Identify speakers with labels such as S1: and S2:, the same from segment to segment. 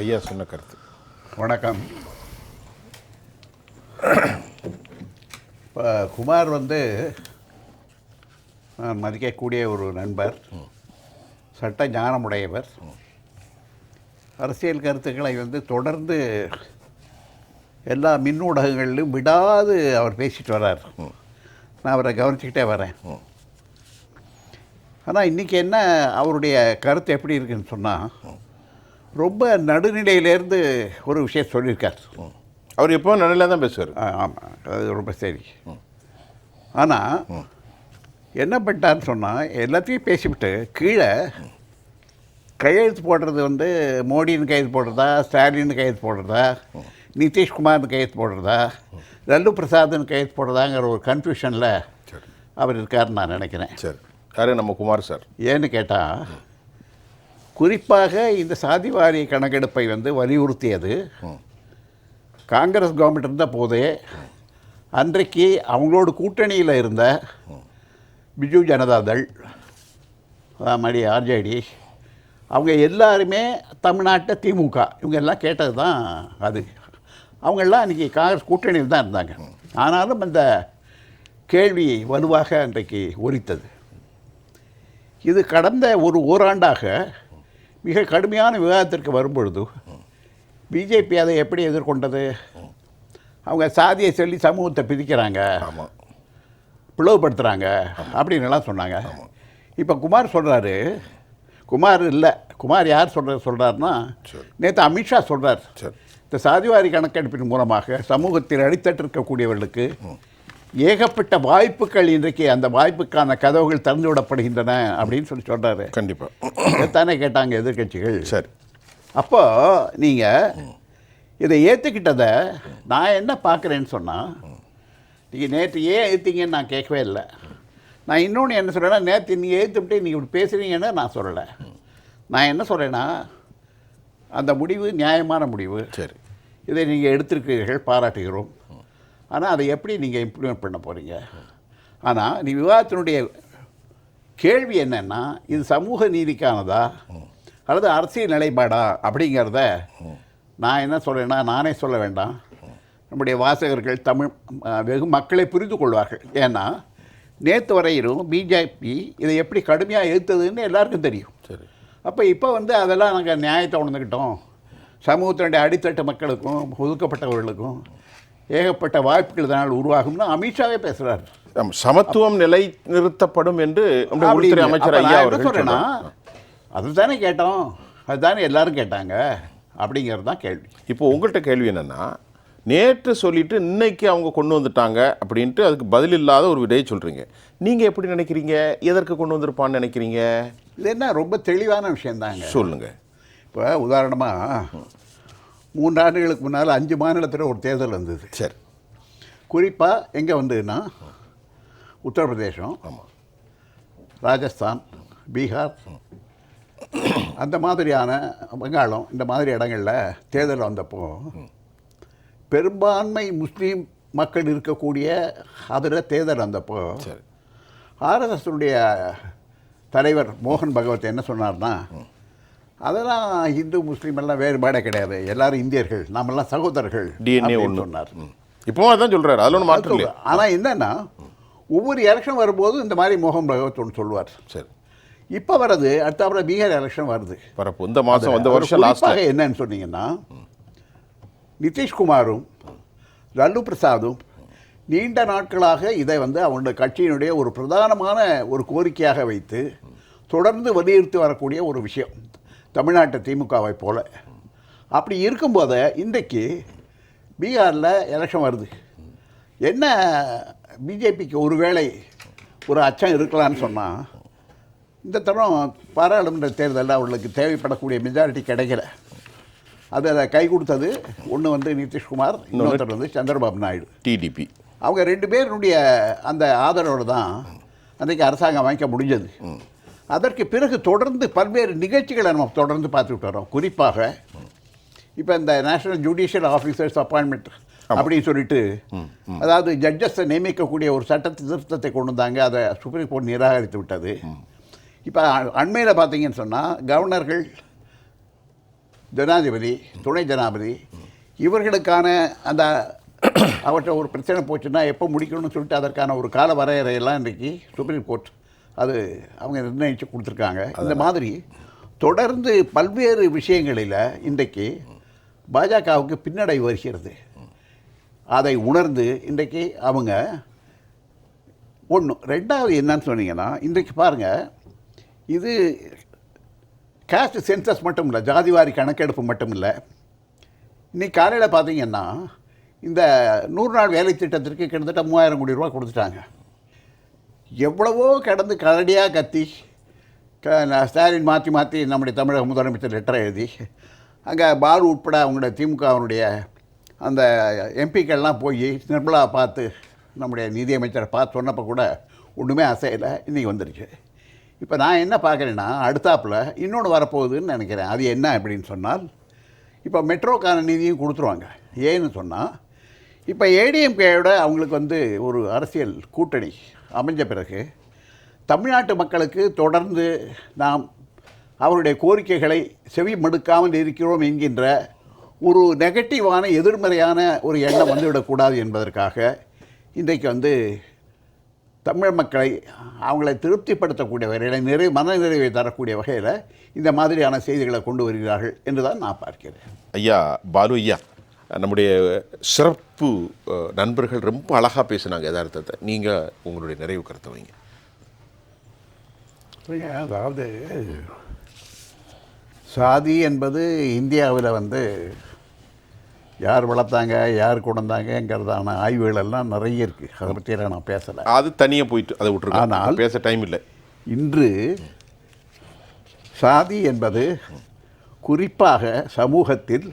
S1: ஐயா சொன்ன கருத்து.
S2: வணக்கம். இப்போ குமார் வந்து நான் மதிக்கக்கூடிய ஒரு நண்பர் சட்ட ஞானமுடையவர். அரசியல் கருத்துக்களை வந்து தொடர்ந்து எல்லா மின் ஊடகங்களிலும் விடாது அவர் பேசிட்டு வர்றார். நான் அவரை கவனிச்சுக்கிட்டே வரேன். ஆனால் இன்றைக்கி என்ன அவருடைய கருத்து எப்படி இருக்குன்னு சொன்னால் ரொம்ப நடுநிலையிலேருந்து ஒரு விஷயம் சொல்லியிருக்கார்.
S1: அவர் எப்போ நடுவில் தான் பேசுவார்.
S2: ஆமாம் அது ரொம்ப சரி. ஆனால் என்ன பண்ணிட்டான்னு சொன்னால் எல்லாத்தையும் பேசிவிட்டு கீழே கையெழுத்து போடுறது வந்து மோடின்னு கையெழுத்து போடுறதா ஸ்டாலின் கையெழுத்து போடுறதா நிதிஷ்குமார்னு கையெழுத்து போடுறதா லல்லு பிரசாத்னு கையெழுத்து போடுறதாங்கிற ஒரு கன்ஃபியூஷனில் அவர் இருக்காருன்னு நான் நினைக்கிறேன்.
S1: சரி. யாரு? நம்ம குமார் சார்.
S2: ஏன்னு கேட்டால் குறிப்பாக இந்த சாதிவாரி கணக்கெடுப்பை வந்து வலியுறுத்தியது. காங்கிரஸ் கவர்மெண்ட் இருந்த போதே அன்றைக்கு அவங்களோட கூட்டணியில் இருந்த பிஜு ஜனதாதள் மாதிரி ஆர்ஜேடி அவங்க எல்லாருமே தமிழ்நாட்டை திமுக. இவங்க எல்லாம் கேட்டது தான் அது அவங்கெல்லாம் அன்றைக்கி காங்கிரஸ் கூட்டணியில் தான் இருந்தாங்க. ஆனாலும் அந்த கேள்வி வலுவாக அன்றைக்கு ஒலித்தது. இது கடந்த ஒரு ஓராண்டாக மிக கடுமையான விவாதத்திற்கு வரும்பொழுது பிஜேபி அதை எப்படி எதிர்கொண்டது? அவங்க சாதியை சொல்லி சமூகத்தை பிரிக்கிறாங்க. பிளவுபடுத்துகிறாங்க அப்படின்னு எல்லாம் சொன்னாங்க. இப்போ குமார் சொல்கிறாரு குமார் இல்லை. குமார் யார் சொல்ற சொல்கிறாருன்னா. நேற்று அமித்ஷா சொல்கிறார் இந்த சாதிவாரி கணக்கெடுப்பின் மூலமாக சமூகத்தில் அடித்தட்டு இருக்கக்கூடியவர்களுக்கு ஏகப்பட்ட வாய்ப்புகள் இன்றைக்கு அந்த வாய்ப்புக்கான கதவுகள் திறந்து விடப்படுகின்றன அப்படின்னு சொல்லி சொல்கிறாரு
S1: கண்டிப்பாக
S2: இதைத்தானே கேட்டாங்க எதிர்க்கட்சிகள்.
S1: சரி.
S2: அப்போ நீங்கள் இதை ஏற்றுக்கிட்டதை நான் என்ன பார்க்குறேன்னு சொன்னால் நீங்கள் நேற்று ஏன் ஏற்றுங்கன்னு நான் கேட்கவே இல்லை. நான் இன்னொன்று என்ன சொல்கிறேன்னா நேற்று நீங்கள் ஏற்றுவிட்டு நீங்கள் இப்படி பேசுகிறீங்கன்னு நான் சொல்லலை. நான் என்ன சொல்கிறேன்னா அந்த முடிவு நியாயமான முடிவு.
S1: சரி.
S2: இதை நீங்கள் எடுத்திருக்கிறீர்கள் பாராட்டுகிறோம். ஆனால் அதை எப்படி நீங்கள் இம்ப்ளிமெண்ட் பண்ண போகிறீங்க ஆனால் நீ விவாதத்தினுடைய கேள்வி என்னன்னா இது சமூக நீதிக்கானதா? அல்லது அரசியல் நிலைப்பாடா? அப்படிங்கிறத நான் என்ன சொல்கிறேன்னா நானே சொல்ல வேண்டாம். நம்முடைய வாசகர்கள் தமிழ் வெகு மக்களை புரிந்து கொள்வார்கள். ஏன்னா நேற்று வரையிலும் பிஜேபி இதை எப்படி கடுமையாக எதிர்த்ததுன்னு எல்லாருக்கும் தெரியும்.
S1: சரி.
S2: அப்போ இப்போ வந்து அதெல்லாம் நாங்கள் நியாயத்தை உணர்ந்துக்கிட்டோம். சமூகத்தினுடைய அடித்தட்டு மக்களுக்கும் ஒதுக்கப்பட்டவர்களுக்கும் ஏகப்பட்ட வாய்ப்புகள் இதனால் உருவாகும்னு அமித்ஷாவே பேசுகிறார்
S1: சமத்துவம் நிலை நிறுத்தப்படும் என்று உள்துறை அமைச்சர் ஐயா
S2: சொல்கிறேன்னா. அதுதானே கேட்டோம். அதுதானே எல்லாரும் கேட்டாங்க. அப்படிங்கிறது தான் கேள்வி.
S1: இப்போ உங்கள்கிட்ட கேள்வி என்னன்னா நேற்று சொல்லிட்டு இன்னைக்கு அவங்க கொண்டு வந்துட்டாங்க அப்படின்ட்டு அதுக்கு பதில் இல்லாத ஒரு விடையை சொல்றீங்க. நீங்க எப்படி நினைக்கிறீங்க? எதற்கு கொண்டு வந்திருப்பான்னு நினைக்கிறீங்க?
S2: இது என்ன ரொம்ப தெளிவான விஷயந்தாங்க
S1: சொல்லுங்க.
S2: இப்போ உதாரணமாக மூன்று ஆண்டுகளுக்கு முன்னால் அஞ்சு மாநிலத்தில் ஒரு தேர்தல் வந்தது.
S1: சரி.
S2: குறிப்பாக எங்கே வந்ததுன்னா உத்தரப்பிரதேசம் ராஜஸ்தான் பீகார் அந்த மாதிரியான வங்காளம் இந்த மாதிரி இடங்களில் தேர்தல் வந்தப்போ பெரும்பான்மை முஸ்லீம் மக்கள் இருக்கக்கூடிய அதில் தேர்தல் வந்தப்போ
S1: சரி.
S2: ஆர்எஸ்எஸ்னுடைய தலைவர் மோகன் பகவத் என்ன சொன்னார்னா அதெல்லாம் இந்து முஸ்லீம் எல்லாம் வேறுபாடே கிடையாது. எல்லாரும் இந்தியர்கள் நாமெல்லாம் சகோதரர்கள்
S1: டிஎன்ஏ ஒன்று
S2: சொன்னார்.
S1: இப்போவும் அதான் சொல்றாரு. அதில் ஒன்றும் மாற்றம் இல்லையா.
S2: ஆனால் என்னன்னா ஒவ்வொரு எலெக்ஷன் வரும்போது இந்த மாதிரி மோகன் பகவத் ஒன்று சொல்லுவார்.
S1: சரி.
S2: இப்போ வர்றது அடுத்தாப்புல பீகார் எலெக்ஷன் வருது.
S1: வரப்போ இந்த மாதம் இந்த வருஷம்
S2: குறிப்பாக என்னன்னு சொன்னீங்கன்னா நிதிஷ்குமாரும் லல்லு பிரசாதும் நீண்ட நாட்களாக இதை வந்து அவங்களுடைய கட்சியினுடைய ஒரு பிரதானமான ஒரு கோரிக்கையாக வைத்து தொடர்ந்து வலியுறுத்தி வரக்கூடிய ஒரு விஷயம். தமிழ்நாட்டு திமுகவை போல. அப்படி இருக்கும்போது இன்றைக்கு பீகாரில் எலெக்ஷன் வருது. என்ன பிஜேபிக்கு ஒருவேளை ஒரு அச்சம் இருக்கலான்னு சொன்னால் இந்த தரம் பாராளுமன்ற தேர்தலில் அவர்களுக்கு தேவைப்படக்கூடிய மெஜாரிட்டி கிடைக்கல. அதில் கை கொடுத்தது ஒன்று வந்து நிதிஷ்குமார் இன்னொருத்தர் வந்து சந்திரபாபு நாயுடு.
S1: டிடிபி
S2: அவங்க ரெண்டு பேருடைய அந்த ஆதரவோடு தான் அன்றைக்கு அரசாங்கம் அமைக்க முடிஞ்சது. அதற்கு பிறகு தொடர்ந்து பல்வேறு நிகழ்ச்சிகளை நம்ம தொடர்ந்து பார்த்துட்டு வரோம். குறிப்பாக இப்போ இந்த நேஷனல் ஜுடிஷியல் ஆஃபீஸர்ஸ் அப்பாயின்மெண்ட் அப்படின்னு சொல்லிட்டு அதாவது ஜட்ஜஸை நியமிக்கக்கூடிய ஒரு சட்ட திருத்தத்தை கொண்டு வந்தாங்க. அதை சுப்ரீம் கோர்ட் நிராகரித்து விட்டது. இப்போ அண்மையில் பார்த்தீங்கன்னு சொன்னால் கவர்னர்கள் ஜனாதிபதி துணை ஜனாதிபதி இவர்களுக்கான அந்த அவற்றை ஒரு பிரச்சனை போச்சுன்னா எப்போ முடிக்கணும்னு சொல்லிட்டு அதற்கான ஒரு கால வரையறையெல்லாம் இன்றைக்கி சுப்ரீம் கோர்ட் அது அவங்க நிர்ணயித்து கொடுத்துருக்காங்க. இந்த மாதிரி தொடர்ந்து பல்வேறு விஷயங்களில் இன்றைக்கு பாஜகவுக்கு பின்னடை வருகிறது. அதை உணர்ந்து இன்றைக்கு அவங்க ஒன்று ரெண்டாவது என்னன்னு சொன்னீங்கன்னா இன்றைக்கு பாருங்கள் இது காஸ்ட் சென்சஸ் மட்டும் இல்லை ஜாதிவாரி கணக்கெடுப்பு மட்டும் இல்லை. இன்னைக்கு காலையில் பார்த்தீங்கன்னா இந்த நூறு நாள் வேலை திட்டத்திற்கு கிட்டத்தட்ட மூவாயிரம் கோடி ரூபா கொடுத்துட்டாங்க. எவ்வளவோ கடந்து கரடியாக கத்தி க ஸ்டாலின் மாற்றி மாற்றி நம்முடைய தமிழக முதலமைச்சர் லெட்டரை எழுதி அங்கே பாலு உட்பட அவங்களுடைய திமுகவினுடைய அந்த எம்பிக்கள்லாம் போய் நிர்மலா பார்த்து நம்முடைய நிதியமைச்சரை பார்த்து சொன்னப்போ கூட ஒன்றுமே அசையலை இன்றைக்கி வந்துருச்சு. இப்போ நான் என்ன பார்க்குறேன்னா அடுத்தாப்பில் இன்னொன்று வரப்போகுதுன்னு நினைக்கிறேன். அது என்ன அப்படின்னு சொன்னால் இப்போ மெட்ரோக்கான நிதியும் கொடுத்துருவாங்க. ஏன்னு சொன்னால் இப்போ ஏடிஎம்கேயோட அவங்களுக்கு வந்து ஒரு அரசியல் கூட்டணி அமைஞ்ச பிறகு தமிழ்நாட்டு மக்களுக்கு தொடர்ந்து நாம் அவருடைய கோரிக்கைகளை செவி மடுக்காமல் இருக்கிறோம் என்கின்ற ஒரு நெகட்டிவான எதிர்மறையான ஒரு எண்ணம் வந்துவிடக்கூடாது என்பதற்காக இன்றைக்கு வந்து தமிழ் மக்களை அவங்களை திருப்திப்படுத்தக்கூடிய வகையில் மன மனநிறைவை தரக்கூடிய வகையில் இந்த மாதிரியான செய்திகளை கொண்டு வருகிறார்கள் என்று தான் நான் பார்க்கிறேன்.
S1: ஐயா பாலு ஐயா. நம்முடைய சிறப்பு நண்பர்கள் ரொம்ப அழகாக பேசுனாங்க யதார்த்தத்தை. நீங்கள் உங்களுடைய நிறைவு கருத்தை வைங்க.
S2: அதாவது சாதி என்பது இந்தியாவில் வந்து யார் வளர்த்தாங்க யார் கொண்டாங்கிறதான ஆய்வுகள் எல்லாம் நிறைய இருக்குது அதை பற்றியெல்லாம் நான் பேசலை.
S1: அது தனியாக போயிட்டு அதை விட்டுருக்கோம்
S2: ஆனால்
S1: பேச டைம் இல்லை.
S2: இன்று சாதி என்பது குறிப்பாக சமூகத்தில்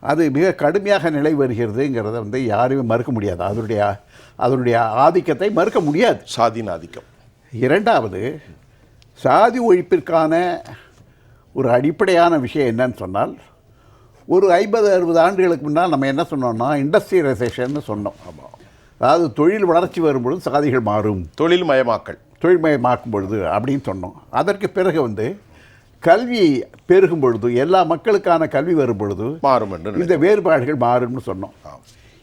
S2: அது மிக கடுமையாக நிலை வருகிறதுங்கிறத வந்து யாருமே மறுக்க முடியாது. அதனுடைய அதனுடைய ஆதிக்கத்தை மறுக்க முடியாது.
S1: சாதின ஆதிக்கம்.
S2: இரண்டாவது சாதி ஒழிப்பிற்கான ஒரு அடிப்படையான விஷயம் என்னன்னு சொன்னால் ஒரு ஐம்பது அறுபது ஆண்டுகளுக்கு முன்னால் நம்ம என்ன சொன்னோம்னா இண்டஸ்ட்ரியலைசேஷன் சொன்னோம். அதாவது தொழில் வளர்ச்சி வரும்பொழுது சாதிகள் மாறும்.
S1: தொழில் மயமாக்கல்.
S2: தொழில்மயமாக்கும் பொழுது அப்படின்னு சொன்னோம். அதற்கு பிறகு வந்து கல்வி பெருகும் பொழுது எல்லா மக்களுக்கான கல்வி வரும் பொழுது
S1: மாறும் என்று
S2: இந்த வேறுபாடுகள் மாறும்னு சொன்னோம்.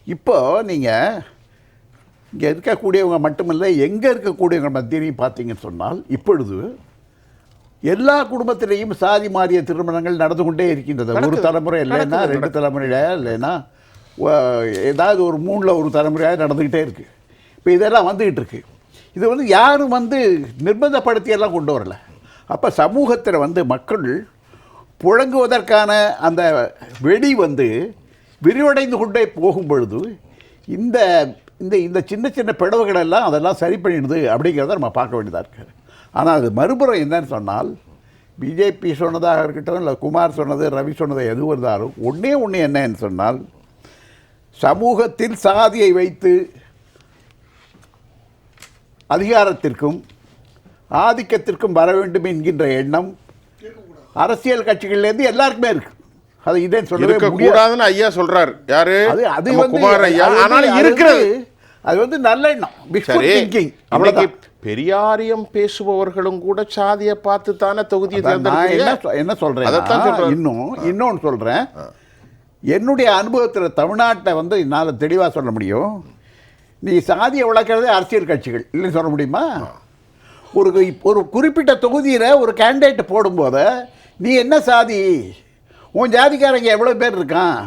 S2: இப்போ நீங்கள் இங்கே இருக்கக்கூடியவங்க மட்டுமில்லை எங்கே இருக்கக்கூடியவங்க மத்தியிலையும் பார்த்தீங்கன்னு சொன்னால் இப்பொழுது எல்லா குடும்பத்திலையும் சாதி மாறிய திருமணங்கள் நடந்து கொண்டே இருக்கின்றது. ஒரு. தலைமுறை இல்லைன்னா ரெண்டு தலைமுறையில இல்லைன்னா ஏதாவது ஒரு மூணில் ஒரு தலைமுறையாக நடந்துக்கிட்டே இருக்குது இப்போ இதெல்லாம் வந்துக்கிட்டு இருக்கு. இது வந்து யாரும் வந்து நிர்பந்தப்படுத்தியெல்லாம் கொண்டு வரல. அப்போ சமூகத்தில் வந்து மக்கள் புழங்குவதற்கான அந்த வெடி வந்து விரிவடைந்து கொண்டே போகும் பொழுது இந்த இந்த இந்த சின்ன சின்ன பிளவுகள் எல்லாம் அதெல்லாம் சரி பண்ணிடுது அப்படிங்கிறத நம்ம பார்க்க வேண்டியதாக இருக்குது ஆனால் அது மறுபுறம் என்னன்னு சொன்னால் பிஜேபி சொன்னதாக இருக்கட்டும் இல்லை குமார் சொன்னது ரவி சொன்னது எதுவும் இருந்தாலும் ஒன்றே ஒன்று என்னன்னு சொன்னால் சமூகத்தில் சாதியை வைத்து அதிகாரத்திற்கும் ஆதிக்கத்திற்கும் வர வேண்டும் என்கின்ற எண்ணம் அரசியல் கட்சிகள்லேருந்து எல்லாருக்குமே இருக்கு. அது சொல்லவே முடியாது.
S1: இருக்கக்கூடாதுன்னு ஐயா சொல்றாரு. யாரு?
S2: அது அது
S1: குமார் ஐயா.
S2: அது
S1: இருக்கிறது.
S2: அது வந்து நல்ல எண்ணம்.
S1: பெரியாரியம் பேசுபவர்களும் கூட சாதியை பார்த்து தானே தொகுதியை
S2: நான் என்ன சொல்றேன்
S1: அதைத்தான்.
S2: இன்னும் இன்னொன்று சொல்றேன். என்னுடைய அனுபவத்தில் தமிழ்நாட்டை வந்து என்னால் தெளிவாக சொல்ல முடியும். நீ சாதியை வளர்க்குறதே அரசியல் கட்சிகள். இல்லைன்னு சொல்ல முடியுமா? ஒரு ஒரு குறிப்பிட்ட தொகுதியில் ஒரு கேண்டிடேட் போடும்போது நீ என்ன சாதி? உன் ஜாதிக்காரங்க எவ்வளோ பேர் இருக்கான்?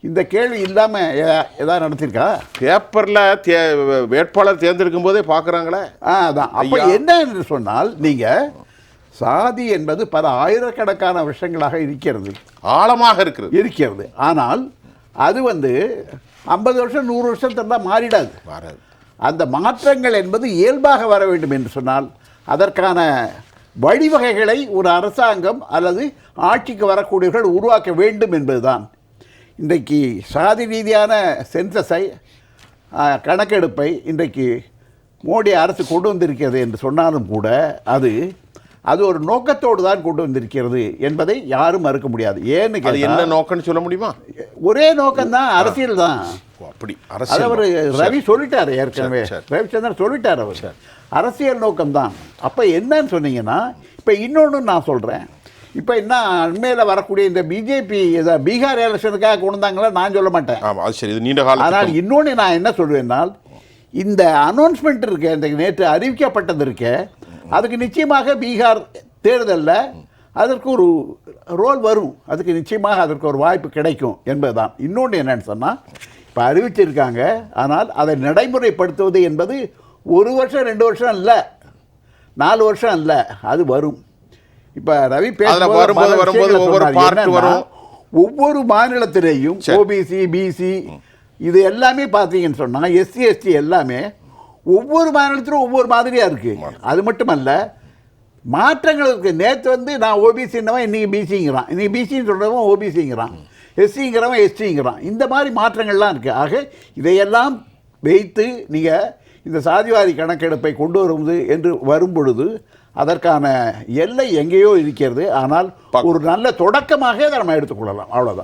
S2: இந்த கேள்வி இல்லாமல் ஏதாவது நடத்திருக்கா
S1: பேப்பர்ல தே- வேட்பாளர் தேர்ந்தெடுக்கும் போதே பாக்குறாங்களே?
S2: ஆ அதான். அப்போ. என்ன என்று சொன்னால் நீங்கள் சாதி என்பது பல ஆயிரக்கணக்கான வருஷங்களாக இருக்கிறது.
S1: ஆழமாக இருக்கிறது.
S2: இருக்கிறது. ஆனால் அது வந்து ஐம்பது வருஷம் நூறு வருஷம் தந்தால் மாறிடாது.
S1: வராது
S2: அந்த மாற்றங்கள் என்பது இயல்பாக வர வேண்டும் என்று சொன்னால் அதற்கான வழிவகைகளை ஒரு அரசாங்கம் அல்லது ஆட்சிக்கு வரக்கூடியவர்கள் உருவாக்க வேண்டும் என்பதுதான். இன்றைக்கு சாதி ரீதியான சென்சஸை கணக்கெடுப்பை இன்றைக்கு மோடி அரசு கொண்டு வந்திருக்கிறது என்று சொன்னாலும் கூட அது அது ஒரு நோக்கத்தோடு தான் கொண்டு வந்திருக்கிறது என்பதை யாரும் மறுக்க முடியாது. ஏன்னு
S1: என்ன நோக்கம்னு சொல்ல முடியுமா?
S2: ஒரே நோக்கம்தான் அரசியல் தான்.
S1: அப்படி. அரசியல்
S2: அவர்
S1: நோக்கம்.
S2: ரவி சொல்லிட்டார் ஏற்கனவே. ரவிச்சந்திரன் சொல்லிட்டார் அவர். அரசியல் நோக்கம்தான். அப்போ என்னன்னு சொன்னீங்கன்னா இப்போ இன்னொன்று நான் சொல்கிறேன் இப்போ என்ன அண்மையில் வரக்கூடிய இந்த பிஜேபி இதை பீகார் எலெக்ஷனுக்காக கொண்டு வந்தாங்களா? நான் சொல்ல மாட்டேன்.
S1: ஆமா அது சரி. இது நீண்ட கால
S2: ஆனால் இன்னொன்று நான் என்ன சொல்வேன்னால் இந்த அனௌன்ஸ்மெண்ட் இருக்க இந்த நேற்று அறிவிக்கப்பட்டது இருக்க அதுக்கு நிச்சயமாக பீகார் தேர்தலில் அதற்கு ஒரு ரோல் வரும். அதுக்கு நிச்சயமாக அதற்கு ஒரு வாய்ப்பு கிடைக்கும் என்பதுதான். இன்னொன்று என்னன்னு சொன்னால் இப்போ அறிவிச்சிருக்காங்க ஆனால் அதை நடைமுறைப்படுத்துவது என்பது ஒரு வருஷம் ரெண்டு வருஷம் இல்லை நாலு வருஷம் இல்லை அது வரும். இப்போ ரவி பேசும்போது
S1: ஒவ்வொரு
S2: மாநிலத்திலேயும். ஓபிசி பிசி இது எல்லாமே பார்த்தீங்கன்னு சொன்னால் எஸ்சி எஸ்டி எல்லாமே ஒவ்வொரு மாநிலத்திலும் ஒவ்வொரு மாதிரியாக இருக்குது அது மட்டுமல்ல மாற்றங்கள் இருக்கு. நேற்று வந்து நான் ஓபிசின்னவன் இன்னைக்கு பிசிங்கிறான் இன்னைக்கு பிசின்னு சொல்கிறவன் ஓபிசிங்கிறான் எஸ்சிங்கிறவன் எஸ்டிங்கிறான் இந்த மாதிரி மாற்றங்கள்லாம் இருக்குது ஆக இதையெல்லாம் வைத்து நீங்கள் இந்த சாதிவாரி கணக்கெடுப்பை கொண்டு வருவது என்று வரும் பொழுது அதற்கான எல்லை எங்கேயோ இருக்கிறது. ஆனால் ஒரு நல்ல தொடக்கமாக அதை நம்ம எடுத்துக்கொள்ளலாம். அவ்வளோதான்